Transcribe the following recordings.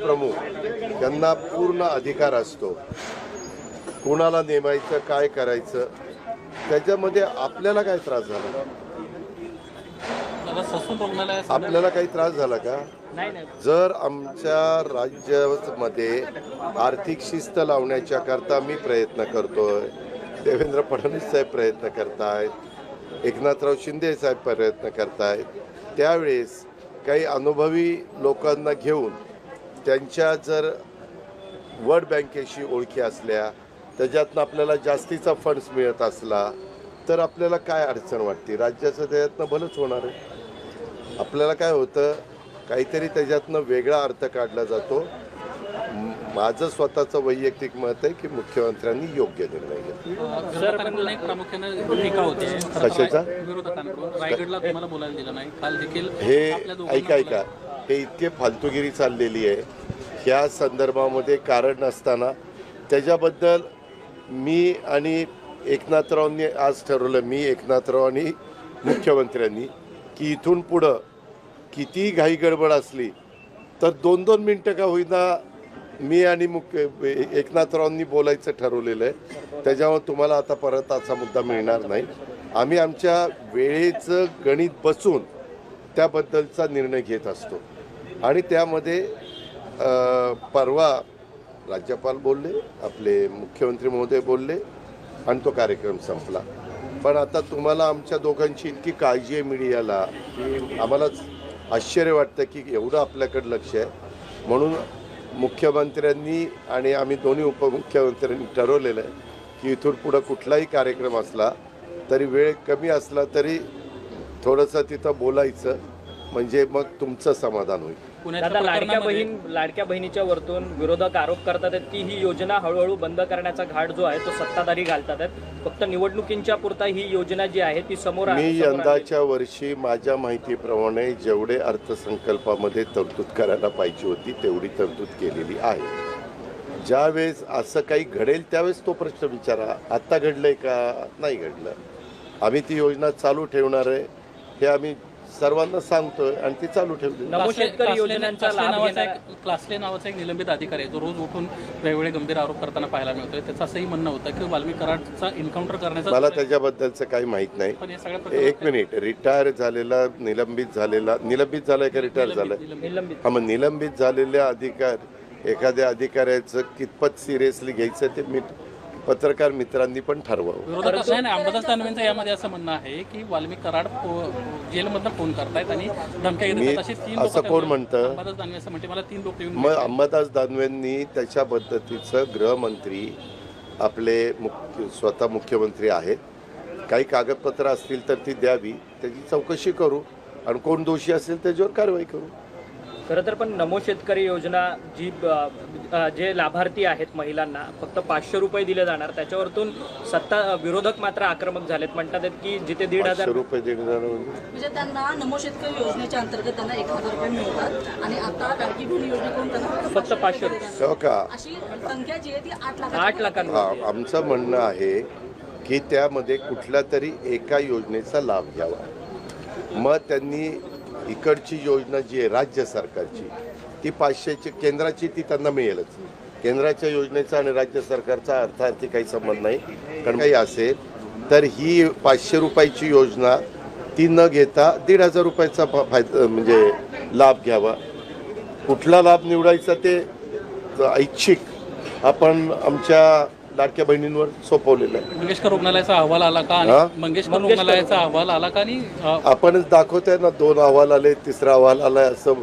प्रमुख यांना पूर्ण अधिकार असतो. कोणाला नेमायचं काय करायचं त्याच्यामध्ये आपल्याला काय त्रास झाला? आपल्याला काही त्रास झाला का? जर आमच्या राज्यामध्ये आर्थिक शिस्त लावण्याच्या करता मी प्रयत्न करतोय देवेंद्र फडणवीस साहेब प्रयत्न करतायत एकनाथराव शिंदे साहेब प्रयत्न करतायत त्यावेळेस काही अनुभवी लोकांना घेऊन त्यांच्या जर वर्ल्ड बँकेशी ओळखी असल्या त्याच्यातनं आपल्याला जास्तीचा फंड्स मिळत असला तर आपल्याला काय अडचण वाटते? राज्याचं त्याच्यातनं भलंच होणार आहे. आपल्याला काय होतं काहीतरी त्याच्यातनं वेगळा अर्थ काढला जातो. माझं स्वतःचं वैयक्तिक मत आहे की मुख्यमंत्र्यांनी योग्य निर्णय घेतला. विरोधकांकडून एक प्रामुख्याने टीका होते. कशाचा? विरोधकांकडून. रायगडला तुम्हाला बोलायला दिलं नाही. काल देखील हे ऐका ऐका. हे इतके फालतुगिरी चाललेली आहे. ह्या संदर्भामध्ये कारण नसताना त्याच्याबद्दल मी आणि एकनाथरावांनी आज ठरवलं मी एकनाथराव आणि मुख्यमंत्र्यांनी की इथून पुढं किती घाई गडबड असली तर दोन दोन मिनटं का होईना मी आणि मुख्य एकनाथरावांनी बोलायचं ठरवलेलं आहे. त्याच्यामुळे तुम्हाला आता परत असा मुद्दा मिळणार नाही. आम्ही आमच्या वेळेचं गणित बसून त्याबद्दलचा निर्णय घेत असतो. आणि त्यामध्ये परवा राज्यपाल बोलले आपले मुख्यमंत्री महोदय बोलले आणि तो कार्यक्रम संपला. पण आता तुम्हाला आमच्या दोघांची इतकी काळजी आहे मीडियाला की आम्हालाच आश्चर्य वाटतं की एवढं आपल्याकडे लक्ष आहे. म्हणून मुख्यमंत्र्यांनी आणि आम्ही दोन्ही उपमुख्यमंत्र्यांनी ठरवलेलं आहे की इथून पुढं कुठलाही कार्यक्रम असला तरी वेळ कमी असला तरी थोडंसं तिथं बोलायचं म्हणजे मग तुमचं समाधान होईल. दादा लाडक्या बहीण लाडक्या बहिणीच्या वरतून विरोधक आरोप करतात आहेत की ही योजना हळूहळू बंद करण्याचा घाट जो आहे तो सत्ताधारी घालतात आहेत. फक्त निवडणुकींच्या पुरता ही योजना जी आहे ती समोर मी. यंदाच्या वर्षी माझ्या माहितीप्रमाणे जेवढे अर्थसंकल्पामध्ये तरतूद करायला पाहिजे होती तेवढी तरतूद केलेली आहे. ज्यावेळेस असं काही घडेल त्यावेळेस तो प्रश्न विचारा. आत्ता घडलंय का? नाही घडलं. आम्ही ती योजना चालू ठेवणार आहे. हे आम्ही सर्वांना सांगतोय आणि ती चालू ठेवली. शेतकरी योजनांचा नावाचा एक क्लासले नावाचा एक निलंबित अधिकारी आहे जो रोज उठून वेगवेगळे गंभीर आरोप करताना पाहायला मिळतोय. त्याचं असंही म्हणणं होतं की वाल्मी कराडचा एन्काउंटर करण्याचा मला त्याच्याबद्दलचं काही माहीत नाही. एक मिनिट. रिटायर झालेला निलंबित झालेला निलंबित झालाय का रिटायर झालाय? निलंबित. हा मग निलंबित झालेल्या अधिकार एखाद्या अधिकाऱ्याचं कितपत सिरियसली घ्यायचं ते मी पत्रकार मित्रांनी पण ठरवावं. विरोधक असं आहे ना अंबादास दानवेंचं यामध्ये असं म्हणणं आहे की वाल्मी कराड जेलमधनं फोन करतायत आणि धमक्या असं कोण म्हणतं? मला तीन लोक येऊन मग अंबादास दानवेंनी त्याच्या पद्धतीचं गृहमंत्री आपले मुख्य स्वतः मुख्यमंत्री आहेत. काही कागदपत्र असतील तर ती द्यावी. त्याची चौकशी करू. आणि कोण दोषी असेल त्याच्यावर कारवाई करू. खरं तर पण नमो शेतकरी योजना जी जे लाभार्थी आहेत महिलांना फक्त पाचशे रुपये दिले जाणार. त्याच्यावरतून सत्ता विरोधक मात्र आक्रमक झालेत. म्हणतात की जिथे दीड हजार रुपये देणार म्हणजे म्हणजे त्यांना नमो शेतकरी योजनेच्या अंतर्गत त्यांना एक हजार रुपये मिळतात. आणि आता लाडकी बहीण योजनेकडून त्यांना फक्त पाचशे रुपये. तेव्हा का? अशी संख्या जी आहे ती आठ लाख आठ हा, आमचं म्हणणं आहे की त्यामध्ये कुठल्या तरी एका योजनेचा लाभ घ्यावा. मग त्यांनी इकडची योजना जी आहे राज्य सरकारची ती पाचशेची केंद्राची ती त्यांना मिळेलच. केंद्राच्या योजनेचा आणि राज्य सरकारचा अर्थार्थी काही संबंध नाही. कारण काही असेल तर ही पाचशे रुपयाची योजना ती न घेता दीड हजार रुपयाचा फायदा म्हणजे लाभ घ्यावा. कुठला लाभ निवडायचा ते ऐच्छिक. आपण आमच्या लाडक्या बहिणींवर सोपवलेलं आहे. मंगेशकर रुग्णालयाचा अहवाल आला का? हा? आणि मंगेशकर रुग्णालयाचा अहवाल आला का? आणि अ, आपणच दाखवतोय ना दोन अहवाल आले तिसरा अहवाल आलाय असं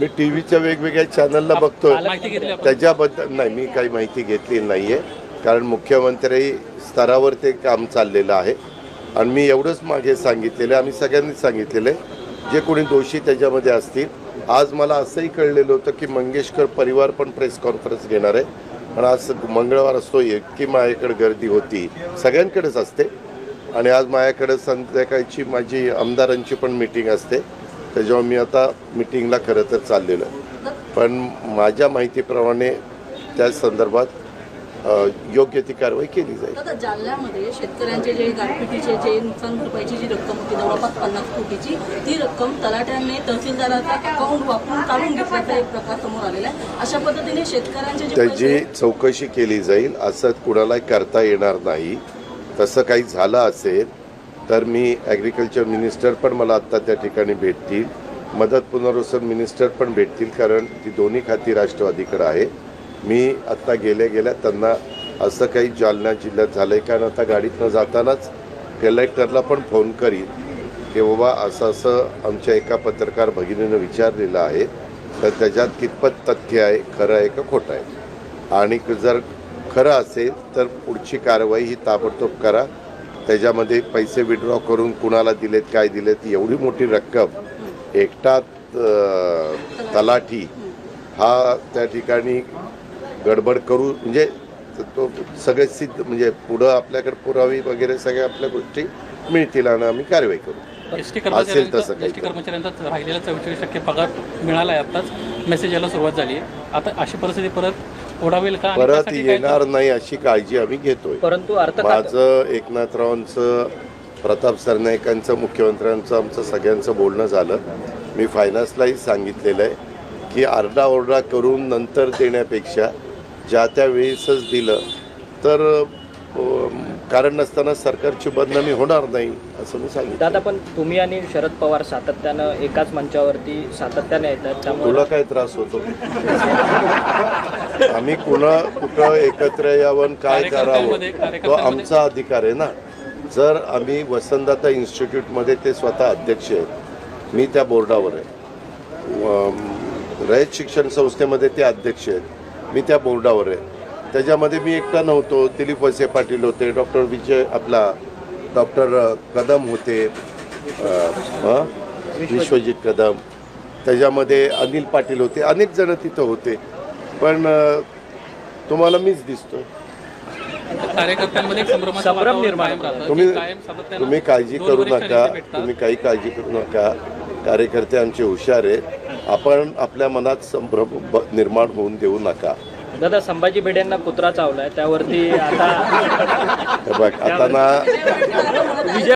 मी टी व्हीच्या वेगवेगळ्या चॅनलला बघतोय. माहिती घेतली आपण. त्याच्याबद्दल नाही मी काही माहिती घेतली नाहीये. कारण मुख्यमंत्री स्तरावर ते काम चाललेलं आहे. आणि मी एवढंच मागे सांगितलेलं आहे आम्ही सगळ्यांनीच सांगितलेलं आहे. जे कोणी दोषी त्याच्यामध्ये असतील. आज मला असंही कळलेलं होतं की मंगेशकर परिवार पण प्रेस कॉन्फरन्स घेणार आहे. पण आज मंगळवार असतो की माझ्याकडे गर्दी होती. सगळ्यांकडेच असते. आणि आज माझ्याकडे संध्याकाळची माझी आमदारांची पण मिटिंग असते. त्याच्यामुळे मी आता मिटिंगला खरं तर चाललेलो आहे. पण माझ्या माहितीप्रमाणे त्या संदर्भात योग्य ती कारवाई केली जाईल. जालन्यामध्ये शेतकऱ्यांचे जे गारपिटीचे जे नुकसान भरपाईची जी रक्कम होती जवळपास पन्नास कोटीची ती रक्कम तलाट्याने तहसीलदाराचा अकाउंट वापरून काढून घेतल्याचा एक प्रकार समोर आलेला आहे. अशा पद्धतीने शेतकऱ्यांचे त्याची चौकशी केली जाईल. असं कुणालाही करता येणार नाही. तसं काही झालं असेल तर मी ॲग्रिकल्चर मिनिस्टर पण मला आत्ता त्या ठिकाणी भेटतील. मदत पुनर्वसन मिनिस्टर पण भेटतील कारण ती दोन्ही खाती राष्ट्रवादीकडे आहे. मी आत्ता गेल्या गेल्या त्यांना असं काही जालना जिल्ह्यात झालं आहे कारण आता गाडीतनं जातानाच कलेक्टरला पण फोन करीन की बाबा असं असं आमच्या एका पत्रकार भगिनीनं विचारलेलं आहे तर त्याच्यात कितपत तथ्य आहे खरं आहे का खोटं आहे? आणि जर खरं असेल तर पुढची कारवाई ही ताबडतोब करा. त्याच्यामध्ये पैसे विड्रॉ करून कुणाला दिलेत काय दिलेत एवढी मोठी रक्कम एकटा तलाठी हा त्या ठिकाणी गडबड करू म्हणजे तो सगळे सिद्ध म्हणजे पुढं आपल्याकडे पुरावे वगैरे सगळ्या आपल्या गोष्टी मिळतील आणि आम्ही कारवाई करू. असेल तसं कर्मचाऱ्यांचा काही कर्मचाऱ्यांचा राहिलेला टक्के पगार मिळाला आहे आताच मेसेज यायला सुरुवात झाली. आहे आता अशी परिस्थिती परत ओढावेल का? आणि परत येणार नाही अशी काळजी आम्ही घेतोय. परंतु माझं एकनाथरावांचं प्रताप सरनाईकांचं मुख्यमंत्र्यांचं आमचं सगळ्यांचं बोलणं झालं. मी फायनान्सलाही सांगितलेलं आहे की आरडाओरडा करून नंतर देण्यापेक्षा ज्या त्या वेळेसच दिलं तर कारण नसताना सरकारची बदनामी होणार नाही असं मी सांगितलं. दादा पण तुम्ही आणि शरद पवार सातत्यानं एकाच मंचावरती सातत्याने येतात त्यामुळे तुला काय त्रास होतो? आम्ही कुणा कुठं एकत्र यावं काय करावं तो आमचा अधिकार आहे ना. जर आम्ही वसंतदाता इन्स्टिट्यूटमध्ये ते स्वतः अध्यक्ष आहेत मी त्या बोर्डावर आहे. रयत शिक्षण संस्थेमध्ये ते अध्यक्ष आहेत. मी त्या बोर्डावर आहे. त्याच्यामध्ये मी एकटा नव्हतो. दिलीप वसे पाटील होते डॉक्टर विजय आपला डॉक्टर कदम होते हं? विश्वजित कदम. त्याच्यामध्ये अनिल पाटील होते. अनेक जण तिथं होते. पण तुम्हाला मीच कार्यकर्त्यांमध्ये संभ्रम निर्माण राहतं, तुम्ही तुम्ही काळजी करू नका. तुम्ही काही काळजी करू नका. कार्यकर्ते आमचे हुशार आहेत आपण आपल्या मनात संभ्रम निर्माण होऊन देऊ नका. दादा संभाजी भिडेंना कुत्रा चावलाय त्यावरती आता बघ आता ना विजय